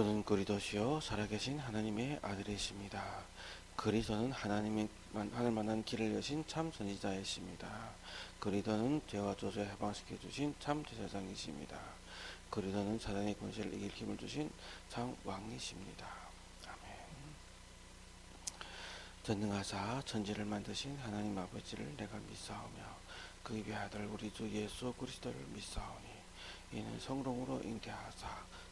저는 그리도시요 살아계신 하나님의 아들이십니다. 그리도는 하나님의 하늘 만난 길을 여신 참 선지자이십니다. 그리도는 죄와 저주에 해방시켜 주신 참 제사장이십니다. 그리도는 사단의 권세를 이길 힘을 주신 참 왕이십니다. 아멘. 전능하사 천지를 만드신 하나님 아버지를 내가 믿사오며 그 입의 아들 우리 주 예수 그리스도를 믿사오니 이는 성령으로 잉태하사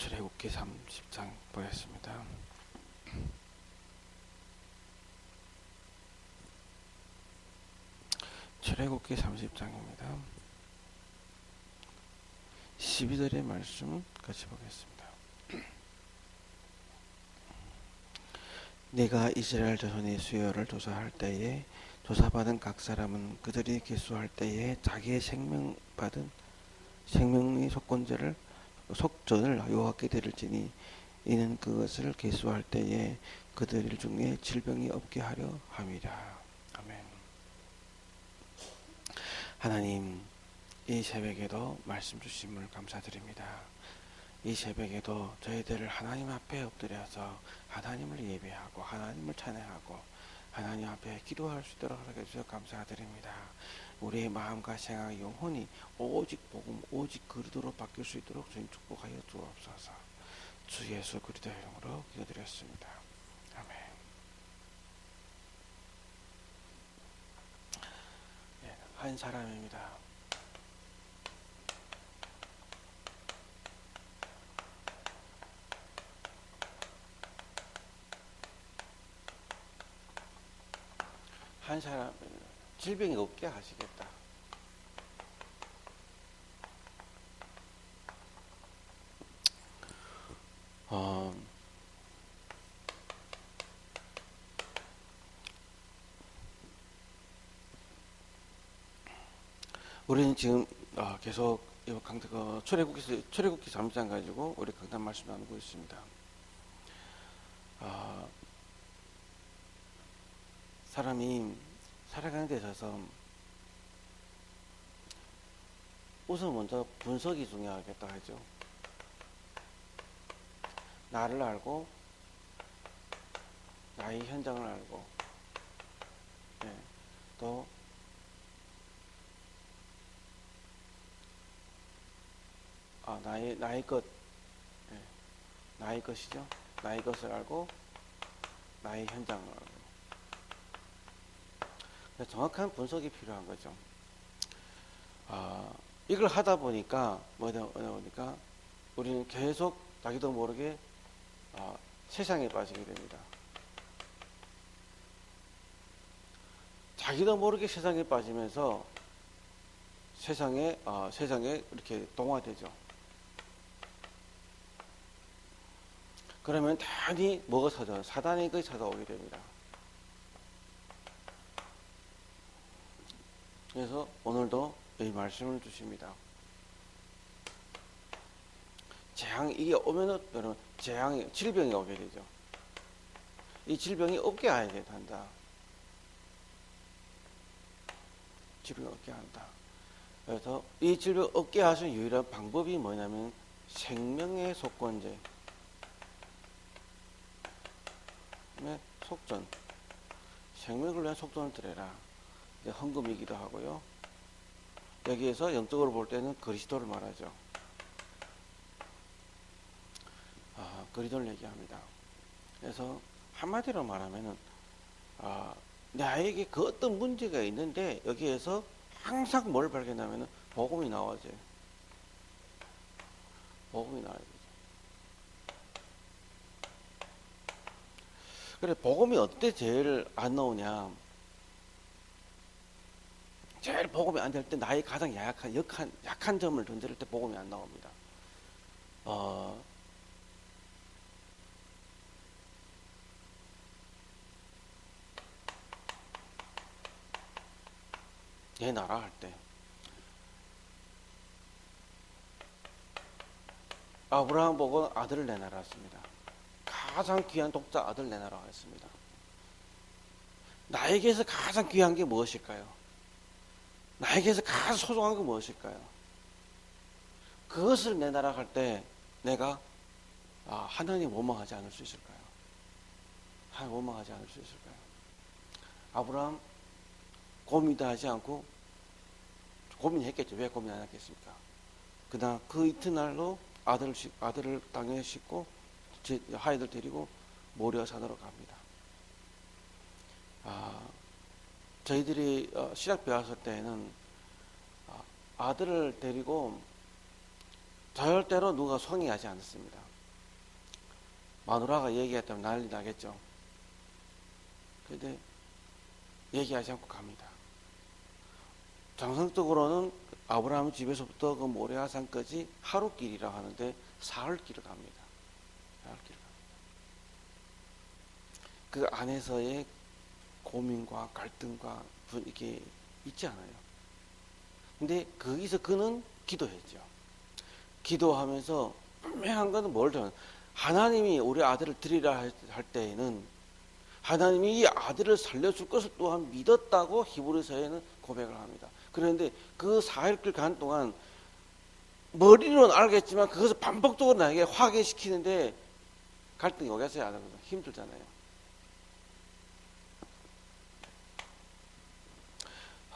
출애굽기 30장 보겠습니다. 출애굽기 30장입니다. 12절의 말씀 같이 보겠습니다. 내가 이스라엘 자손의 수요를 조사할 때에 조사받은 각 사람은 그들이 기수할 때에 자기의 생명 받은 생명의 속건제를 속전을 여호와께 드릴지니 이는 그것을 개수할 때에 그들 중에 질병이 없게 하려 함이라. 아멘. 하나님, 이 새벽에도 말씀 주심을 감사드립니다. 이 새벽에도 저희들을 하나님 앞에 엎드려서 하나님을 예배하고 하나님을 찬양하고 하나님 앞에 기도할 수 있도록 하게 주셔서 감사드립니다. 우리의 마음과 생각이 영혼이 오직 복음, 오직 그리도로 바뀔 수 있도록 주님 축복하여 주옵소서. 주 예수 그리스도 이름으로 기도드렸습니다. 아멘. 네, 한 사람입니다. 한 사람 질병이 없게 하시겠다. 어, 우리는 지금 어, 계속 강대 그 출애굽기 출애굽기 3장 가지고 우리 강단 말씀 나누고 있습니다. 사람이 살아가는 데 있어서 우선 먼저 분석이 중요하겠다 하죠. 나를 알고 나의 현장을 알고 네. 또 아, 나의 나의 것 네. 나의 것이죠. 나의 것을 알고 나의 현장을 알고 정확한 분석이 필요한 거죠. 아, 이걸 하다 보니까 뭐냐 보니까 우리는 계속 자기도 모르게 아, 세상에 빠지게 됩니다. 자기도 모르게 세상에 빠지면서 세상에 아, 세상에 이렇게 동화되죠. 그러면 당연히 뭐가 찾아 사단이 그 찾아오게 됩니다. 그래서 오늘도 이 말씀을 주십니다. 재앙 이게 오면은 여러분 재앙이 질병이 오게 되죠. 이 질병이 없게 하야 한다. 질병이 없게 한다. 그래서 이 질병 없게 하신 유일한 방법이 뭐냐면 생명의 속건제. 속전. 생명을 위한 속전을 드려라. 헌금이기도 하고요. 여기에서 영적으로 볼 때는 그리스도를 말하죠. 아, 그리스도를 얘기합니다. 그래서 한마디로 말하면은 아, 나에게 그 어떤 문제가 있는데 여기에서 항상 뭘 발견하면은 복음이 나와져요. 복음이 나와야 되죠. 그래 복음이 어때 제일 안 나오냐? 제일 복음이 안 될 때 나의 가장 약한, 약한, 약한 점을 던질 때 복음이 안 나옵니다. 어, 내 나라 할 때. 아브라함 보고 아들을 내놔라 했습니다. 가장 귀한 독자 아들 내놔라 했습니다. 나에게서 가장 귀한 게 무엇일까요? 나에게서 가장 소중한 게 무엇일까요? 그것을 내놔라 할때 내가 아, 하나님 원망하지 않을 수 있을까요? 하나님 원망하지 않을 수 있을까요? 아브라함 고민도 하지 않고 고민했겠죠. 왜 고민 안 했겠습니까? 그다음 그 이튿날로 아들을 아들을 땅에 싣고 하이들 데리고 모리아 산으로 갑니다. 아, 저희들이 어, 신학 배웠을 때는 아, 아들을 데리고 절대로 누가 성의하지 않습니다. 마누라가 얘기했다면 난리 나겠죠. 그런데 얘기하지 않고 갑니다. 정상적으로는 아브라함 집에서부터 그 모래아산까지 하루 길이라 하는데 사흘 길을 갑니다. 사흘길 갑니다. 그 안에서의 고민과 갈등과 이게 있지 않아요. 근데 거기서 그는 기도했죠. 기도하면서 분명한 것은 뭘 전, 하나님이 우리 아들을 드리라 할 때에는 하나님이 이 아들을 살려줄 것을 또한 믿었다고 히브리서에는 고백을 합니다. 그런데 그 4일길 간 동안 머리로는 알겠지만 그것을 반복적으로 나에게 확인시키는데 갈등이 오겠어요? 힘들잖아요.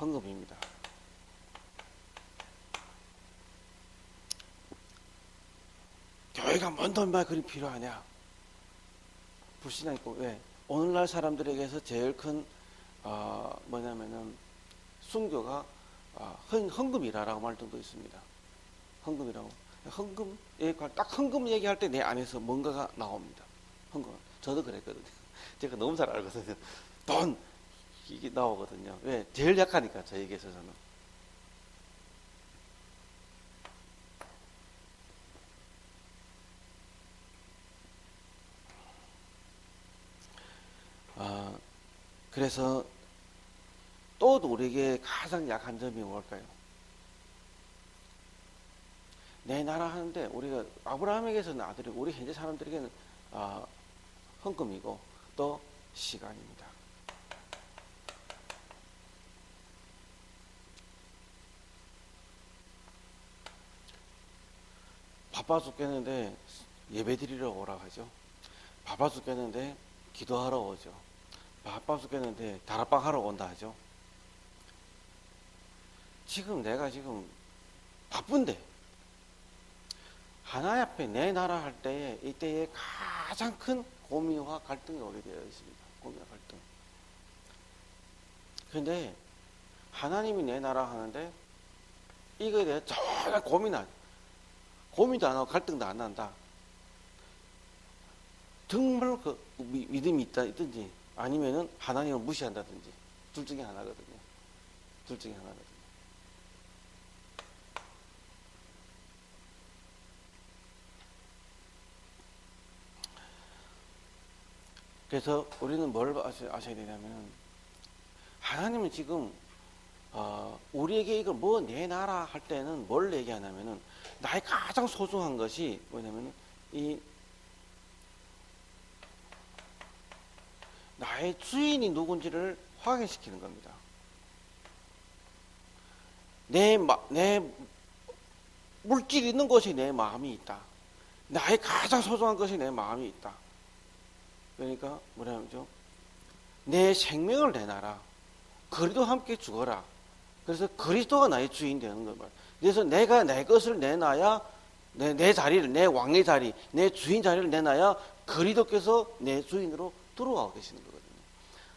헌금입니다. 교회가 뭔 돈만 그리 필요하냐? 불신앙 있고 왜? 오늘날 사람들에게서 제일 큰 어, 뭐냐면은 순교가 어, 헌, 헌금이라라고 말 정도 있습니다. 헌금이라고. 헌금 딱 헌금 얘기할 때 내 안에서 뭔가가 나옵니다. 헌금. 저도 그랬거든요. 제가 너무 잘 알거든요. 돈 이게 나오거든요. 왜? 제일 약하니까 저에게 있어서는. 아, 그래서 또 우리에게 가장 약한 점이 뭘까요? 내 나라 하는데 우리가 아브라함에게서는 아들이 우리 현재 사람들에게는 아, 헌금이고 또 시간입니다. 바빠 죽겠는데 예배 드리러 오라 하죠. 바빠 죽겠는데 기도하러 오죠. 바빠 죽겠는데 다락방 하러 온다 하죠. 지금 내가 지금 바쁜데 하나님 앞에 내 나라 할 때에 이때에 가장 큰 고민과 갈등이 오게 되어 있습니다. 고민과 갈등. 그런데 하나님이 내 나라 하는데 이거에 대해 전혀 고민 안, 고민도 안 하고 갈등도 안 난다. 정말 그 믿음이 있다 있든지 아니면은 하나님을 무시한다든지 둘 중에 하나거든요. 둘 중에 하나거든요. 그래서 우리는 뭘 아셔야 되냐면 하나님은 지금 어, 우리에게 이걸 뭐 내놔라 할 때는 뭘 얘기하냐면은 나의 가장 소중한 것이 뭐냐면 이 나의 주인이 누군지를 확인시키는 겁니다. 내, 내 물질 있는 곳에 내 마음이 있다. 나의 가장 소중한 것이 내 마음이 있다. 그러니까 뭐냐면요. 내 생명을 내놔라. 그리도 함께 죽어라. 그래서 그리스도가 나의 주인 되는 거예요. 그래서 내가 내 것을 내놔야 내, 내 자리를 내 왕의 자리, 내 주인 자리를 내놔야 그리스도께서 내 주인으로 들어와 계시는 거거든요.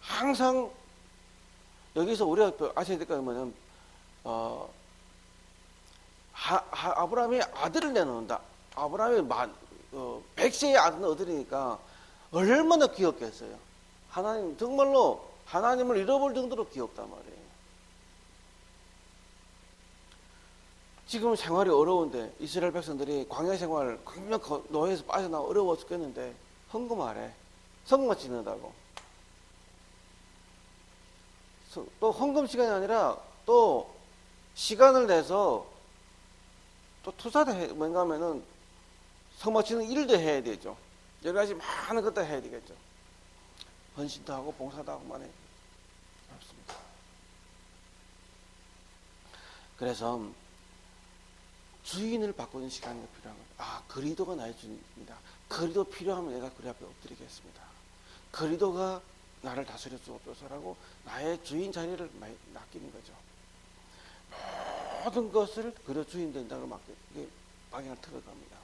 항상 여기서 우리가 아셔야 될 거는 어, 하, 하, 아브라함이 아들을 내놓는다. 아브라함이 만, 어, 백세의 아들을 얻으니까 얼마나 귀엽겠어요. 하나님 정말로 하나님을 잃어볼 정도로 귀엽단 말이에요. 지금 생활이 어려운데 이스라엘 백성들이 광야 생활 강력 노예에서 빠져나와 어려워 죽겠는데 헌금하래. 성금만 짓는다고. 서- 또 헌금 시간이 아니라 또 시간을 내서 또 투자도 해, 뭔가 하면은 성막 짓는 일도 해야 되죠. 여러 가지 많은 것도 해야 되겠죠. 헌신도 하고 봉사도 하고. 없습니다. 그래서 주인을 바꾸는 시간이 필요한 거예요. 아, 그리도가 나의 주인입니다. 그리도 필요하면 내가 그리 앞에 엎드리겠습니다. 그리도가 나를 다스려 주옵소서라고 나의 주인 자리를 마- 맡기는 거죠. 모든 것을 그려 주인 된다고 이게 방향을 틀어갑니다.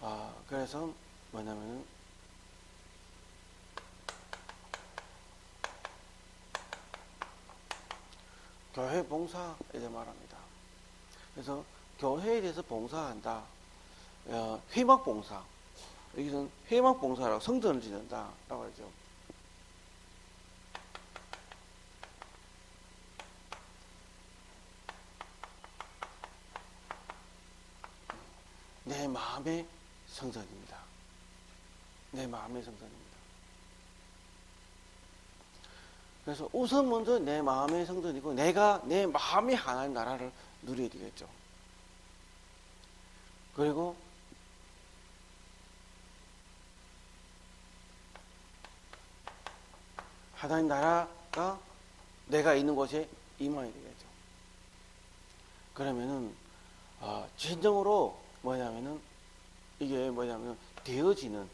아, 그래서 뭐냐면은 교회 봉사 이제 말합니다. 그래서 교회에 대해서 봉사한다. 어, 회막 봉사. 여기서는 회막 봉사라고 성전을 짓는다라고 하죠. 내 마음의 성전입니다. 내 마음의 성전입니다. 그래서 우선 먼저 내 마음의 성전이고 내가 내 마음이 하나님 나라를 누려야 되겠죠. 그리고 하나님 나라가 내가 있는 곳에 임해야 되겠죠. 그러면은 어, 진정으로 뭐냐면은 이게 뭐냐면 되어지는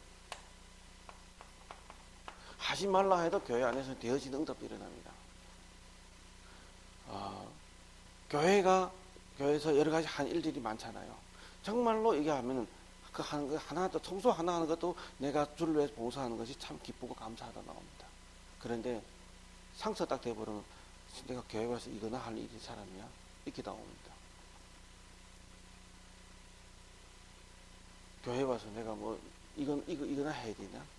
하지 말라 해도 교회 안에서 되어지는 응답이 일어납니다. 어, 교회가 교회에서 여러 가지 한 일들이 많잖아요. 정말로 이게 하면은 그 하는 거 하나 더 청소 하나 하는 것도 내가 주를 위해서 봉사하는 것이 참 기쁘고 감사하다 나옵니다. 그런데 상처 딱 돼버리면 내가 교회 와서 이거나 할 일이 사람이야 이렇게 나옵니다. 교회 와서 내가 뭐 이건 이거 이거나 해야 되냐?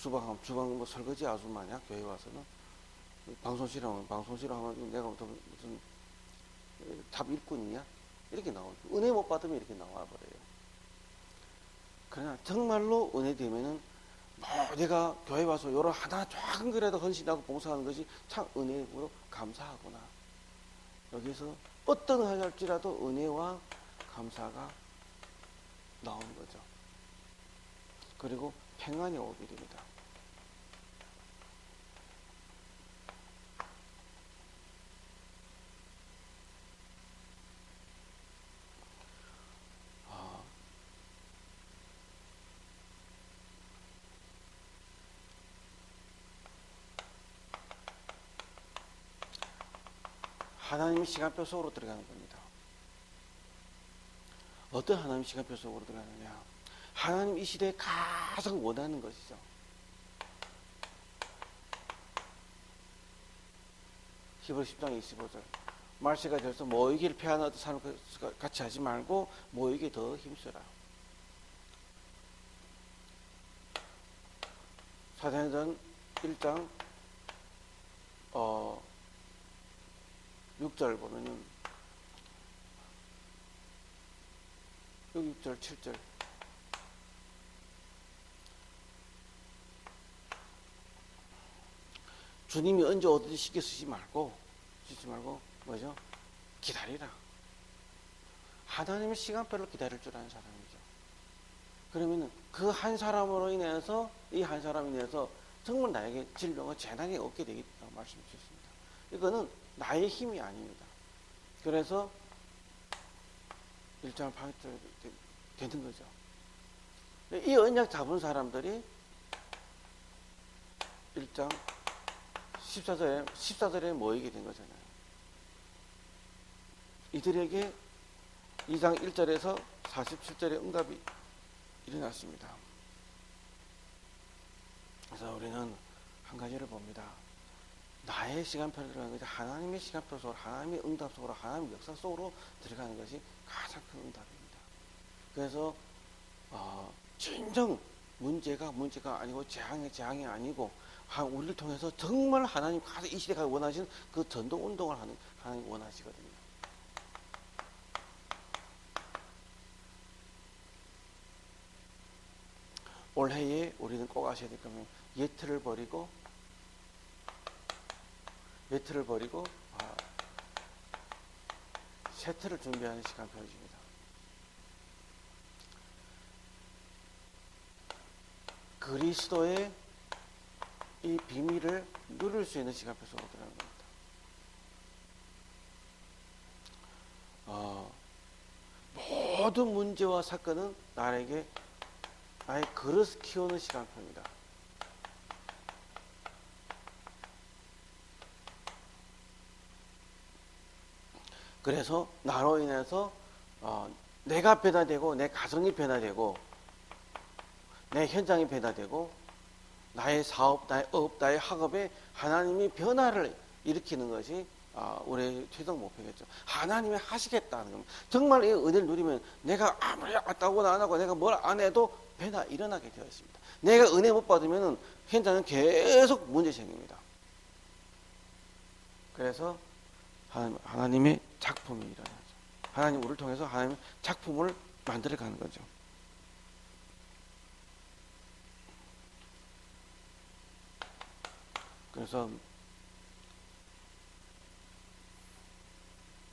주방 주방 뭐 설거지 아줌마냐? 교회 와서는 방송실 하면 방송실 하면 내가 무슨 탑 일꾼이냐? 이렇게 나오죠. 은혜 못 받으면 이렇게 나와 버려요. 그러나 정말로 은혜 되면은 뭐 내가 교회 와서 여러 하나 작은 거라도 헌신하고 봉사하는 것이 참 은혜로 감사하구나. 여기서 어떤 할지라도 은혜와 감사가 나오는 거죠. 그리고 평안이 오게 됩니다. 아, 하나님의 시간표 속으로 들어가는 겁니다. 어떤 하나님 시간표 속으로 들어가느냐? 하나님 이 시대에 가장 원하는 것이죠. 히브리 10장 25절. 말세가 되어서 모이기를 피하는 어떤 삶을 같이 하지 말고 모이기 더 힘써라. 사도행전 1장 어 6절 보면은 6절 7절 주님이 언제 어디지 신경 쓰지 말고 쓰지 말고 뭐죠? 기다리라. 하나님의 시간표를 기다릴 줄 아는 사람이죠. 그러면 그 한 사람으로 인해서 이 한 사람에 인해서 정말 나에게 질병과 재난이 없게 되겠다고 말씀해 주셨습니다. 이거는 나의 힘이 아닙니다. 그래서 일장을 파악해야 되는 거죠. 이 언약 잡은 사람들이 1장 14절에, 14절에 모이게 된 거잖아요. 이들에게 2장 1절에서 47절의 응답이 일어났습니다. 그래서 우리는 한 가지를 봅니다. 나의 시간표를 들어가는 것이 하나님의 시간표 속으로, 하나님의 응답 속으로, 하나님의 역사 속으로 들어가는 것이 가장 큰 응답입니다. 그래서, 어, 진정 문제가 문제가 아니고 재앙이 재앙이 아니고 하- 우리를 통해서 정말 하나님 가서 이 시대가 원하시는 그 전도 운동을 하는 하나님 원하시거든요. 올해에 우리는 꼭 아셔야 될 거면 예틀을 버리고 예틀을 버리고 아, 세트를 준비하는 시간 표입니다. 그리스도의 이 비밀을 누릴 수 있는 시간 속으로 들어가는 겁니다. 어, 모든 문제와 사건은 나에게 나의 그릇 키우는 시간표입니다. 그래서 나로 인해서 어, 내가 변화되고 내 가정이 변화되고 내 현장이 변화되고 나의 사업, 나의 업, 나의 학업에 하나님이 변화를 일으키는 것이 아, 우리의 최종 목표겠죠. 하나님이 하시겠다는 겁니다. 정말 이 은혜를 누리면 내가 아무리 왔다고나 안 하고 내가 뭘 안 해도 변화 일어나게 되어 있습니다. 내가 은혜 못 받으면 현장은 계속 문제 생깁니다. 그래서 하나님, 하나님 의 작품이 일어나죠. 하나님 우리를 통해서 하나님의 작품을 만들어 가는 거죠. 그래서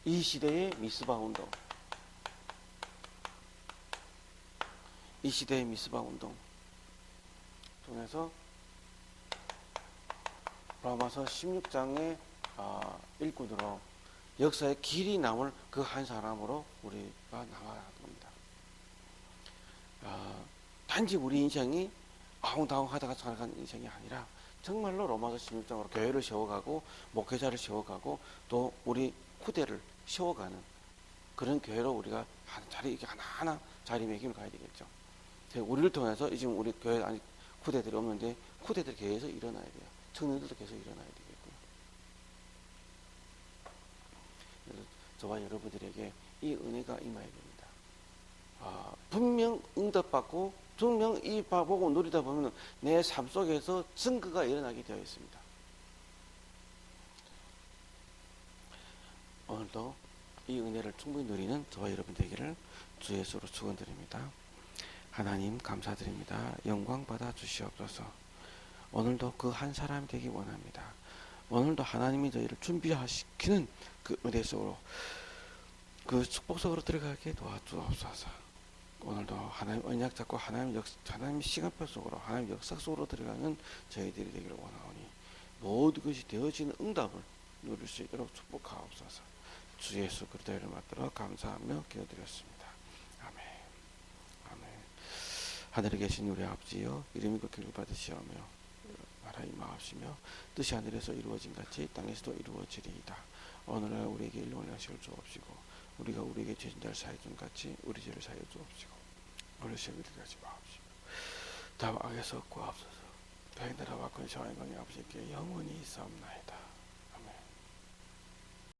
이 시대의 미스바 운동, 이 시대의 미스바 운동 통해서 로마서 16장의 아, 일꾼으로 역사의 길이 남을 그 한 사람으로 우리가 나가야 합니다. 아, 단지 우리 인생이 아웅다웅 하다가 살아가는 인생이 아니라 정말로 로마서 16장으로 교회를 세워가고 목회자를 세워가고 또 우리 후대를 세워가는 그런 교회로 우리가 한 자리 이렇게 하나하나 자리매김을 가야 되겠죠. 그래서 우리를 통해서 지금 우리 교회 아직 후대들이 없는데 후대들이 계속 일어나야 돼요. 청년들도 계속 일어나야 되겠고요. 그래서 저와 여러분들에게 이 은혜가 임해야 됩니다. 아, 분명 응답받고 분명 이 보고 누리다 보면 내 삶 속에서 증거가 일어나게 되어 있습니다. 오늘도 이 은혜를 충분히 누리는 저와 여러분 되기를 주 예수로 축원드립니다. 하나님 감사드립니다. 영광 받아 주시옵소서. 오늘도 그 한 사람이 되기 원합니다. 오늘도 하나님이 저희를 준비하시키는 그 은혜 속으로 그 축복 속으로 들어가게 도와주옵소서. 오늘도 하나님 언약 잡고 하나님 역 하나님 시간표 속으로 하나님 역사 속으로 들어가는 저희들이 되기를 원하오니 모든 것이 되어지는 응답을 누릴 수 있도록 축복하옵소서. 주 예수 그리스도의 이름 받들어 감사하며 기도드렸습니다. 아멘. 아멘. 하늘에 계신 우리 아버지여 이름이 그기를 받으시오며 나라 임하옵시며 뜻이 하늘에서 이루어진 같이 땅에서도 이루어지리이다. 오늘날 우리에게 일용할 양식을 주옵시고 우리가 우리에게 죄진 자를 사해 준 같이 우리 죄를 사해 주옵시고 우리 시험에 들어가지 마옵시고 다음 악에서 구하옵소서 다행 나라와 권세와 영광이 아버지께 영원히 있사옵나이다.